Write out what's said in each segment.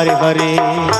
Ram Hare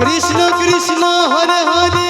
Krishna Krishna Hare Hare